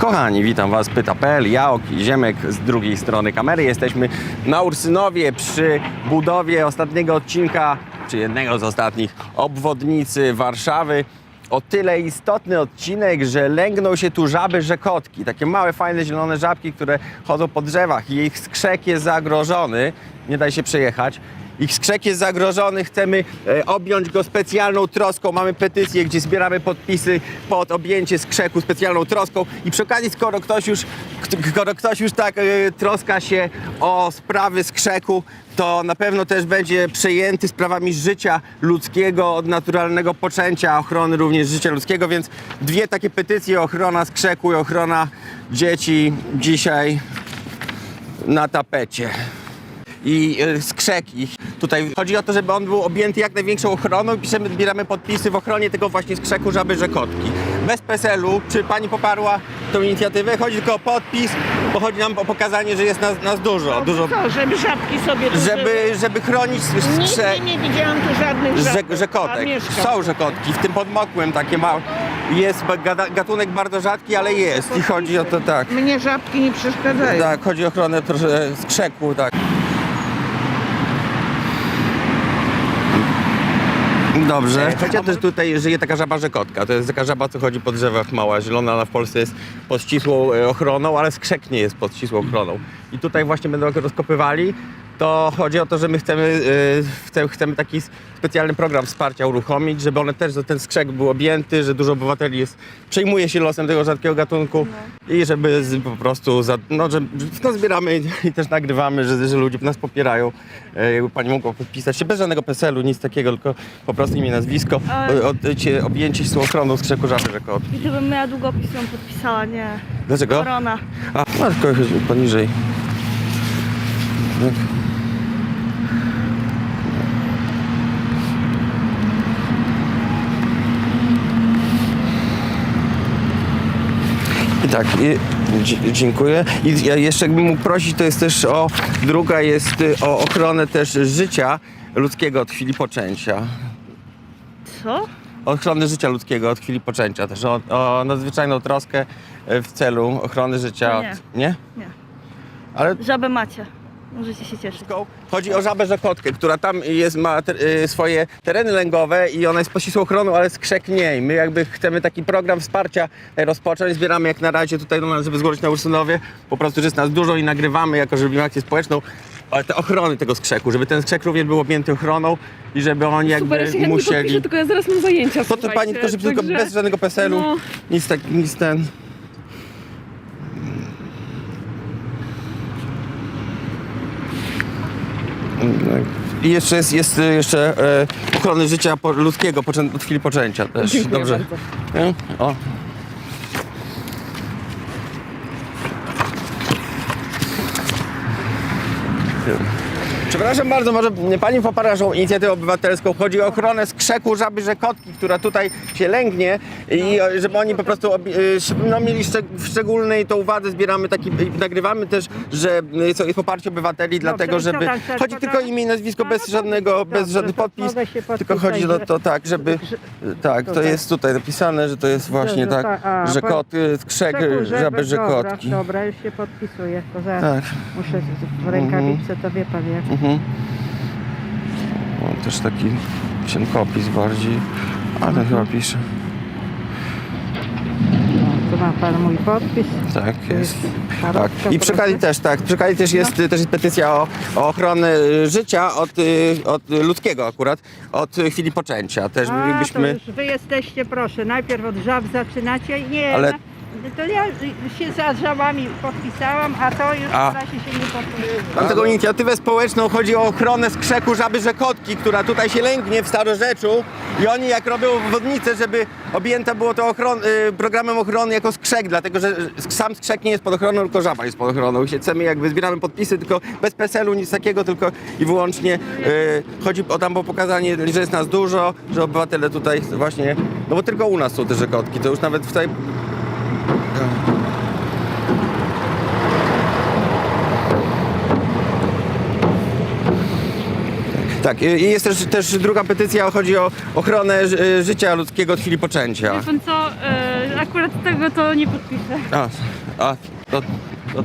Kochani, witam Was, pyta.pl, ja Oki Ziemek z drugiej strony kamery. Jesteśmy na Ursynowie przy budowie ostatniego odcinka, czy jednego z ostatnich, obwodnicy Warszawy. O tyle istotny odcinek, że lęgną się tu żaby rzekotki, takie małe, fajne, zielone żabki, które chodzą po drzewach i ich skrzek jest zagrożony, nie da się przejechać. Ich skrzek jest zagrożony, chcemy e, objąć go specjalną troską. Mamy petycję, gdzie zbieramy podpisy pod objęcie skrzeku specjalną troską. I przy okazji, skoro ktoś już, skoro ktoś już tak e, troska się o sprawy skrzeku, to na pewno też będzie przejęty sprawami życia ludzkiego, od naturalnego poczęcia, ochrony również życia ludzkiego, więc dwie takie petycje, ochrona skrzeku i ochrona dzieci dzisiaj na tapecie i e, skrzeki. Tutaj chodzi o to, żeby on był objęty jak największą ochroną i piszemy, zbieramy podpisy w ochronie tego właśnie skrzeku żaby rzekotki. Bez PESEL-u, czy pani poparła tą inicjatywę? Chodzi tylko o podpis, bo chodzi nam o pokazanie, że jest nas, nas dużo, dużo, Co, żeby żabki sobie tu żeby, żeby chronić skrzek. Nigdy nie widziałam tu żadnych żabek. Rzek, rzekotek. Są rzekotki, w tym podmokłym takie małe. Jest gatunek bardzo rzadki, ale jest. I chodzi o to tak. Mnie żabki nie przeszkadzają. Tak, chodzi o ochronę trosze skrzeku, tak. Dobrze. O to, że tutaj żyje taka żaba rzekotka. To jest taka żaba, co chodzi po drzewach, mała, zielona. Ona w Polsce jest pod ścisłą e, ochroną, ale skrzek nie jest pod ścisłą ochroną. I tutaj właśnie będą rozkopywali. To chodzi o to, że my chcemy, chce- chcemy taki specjalny program wsparcia uruchomić, żeby one też, ten skrzek był objęty, że dużo obywateli jest, przejmuje się losem tego rzadkiego gatunku i żeby z, po prostu, za, no, że no, zbieramy i też nagrywamy, że, że ludzie nas popierają. E, Jakby pani mogła podpisać się bez żadnego PESEL-u, nic takiego, tylko po prostu imię, nazwisko, Ale- o- objęcie się ochroną skrzeku żaby rzekotki. I gdybym miała długopis, ją podpisała, nie. Dlaczego? Korona. A, no, tylko poniżej. Tak. Tak, i, dziękuję. I ja jeszcze jakbym mógł prosić, to jest też o, druga jest y, o ochronę też życia ludzkiego od chwili poczęcia. Co? Ochrony życia ludzkiego od chwili poczęcia, też o, o nadzwyczajną troskę y, w celu ochrony życia No nie. od... Nie? Nie. Ale Żabę macie. Możecie się cieszyć. Chodzi o żabę rzekotkę, która tam jest, ma y, swoje tereny lęgowe i ona jest pod ścisłą ochroną, ale skrzek nie. I my jakby chcemy taki program wsparcia e, rozpocząć. Zbieramy jak na razie tutaj nas, żeby złożyć na Ursynowie. Po prostu, że jest nas dużo i nagrywamy, jako że robimy akcję społeczną, ale te ochrony tego skrzeku, żeby ten skrzek również był objęty ochroną i żeby oni jakby Super, ja się chętnie musieli... tylko ja zaraz mam zajęcia, To, to słuchajcie, pani tylko szybko, tylko także- bez żadnego PESEL-u, No. nic tak, nic ten... I jeszcze jest, jest y, jeszcze e, ochrony życia po, ludzkiego poczę, od chwili poczęcia też. Dziękuję Dobrze. Nie? O. Przepraszam bardzo, może pani popara naszą inicjatywę obywatelską. Chodzi o ochronę skrzeku żaby rzekotki, która tutaj się lęgnie i o, żeby oni po prostu sz- no, mieli szczeg- w szczególnej to uwadze zbieramy taki, i nagrywamy też, że jest poparcie obywateli dlatego, i co żeby... tak, tak, Chodzi to tylko tak? imię i nazwisko bez no to żadnego, bez dobrze, żadnych to podpis, tylko chodzi o to tak, żeby... Tak, to tak. jest tutaj napisane, że to jest właśnie tak, tak, a, że po- kot, skrzek, Czekaj, y, żaby rzekotki. Dobra, dobra, już się podpisuję, tylko zaraz Tak. muszę z- w rękawiczce, to wie pan jak. Mhm. Też taki cienkopis bardziej, a ten chyba pisze. No, tu ma pan mój podpis. Tak, jest. Tak. I przy proszę. też, tak, przy okazji też jest, też jest petycja o, o ochronę y, życia od, y, od ludzkiego akurat, od chwili poczęcia. Też A, to byśmy... już wy jesteście, proszę, najpierw od żab zaczynacie. Nie, Ale- na- to ja się za żabami podpisałam, a to już A. w razie się nie podpisuje. Mam taką inicjatywę społeczną, chodzi o ochronę skrzeku żaby rzekotki, która tutaj się lęgnie w Starorzeczu i oni jak robią wodnicę, żeby objęte było to ochron, y, programem ochrony jako skrzek, dlatego że sam skrzek nie jest pod ochroną, tylko żaba jest pod ochroną. I się chcemy jakby zbieramy podpisy, tylko bez PESEL-u, nic takiego, tylko i wyłącznie y, chodzi o tam o pokazanie, że jest nas dużo, że obywatele tutaj właśnie, no bo tylko u nas są te rzekotki, to już nawet w tej Tak, i i jest też, też druga petycja, chodzi o ochronę ży- życia ludzkiego od chwili poczęcia. Wie pan co, e, akurat tego to nie podpiszę. A, a to, to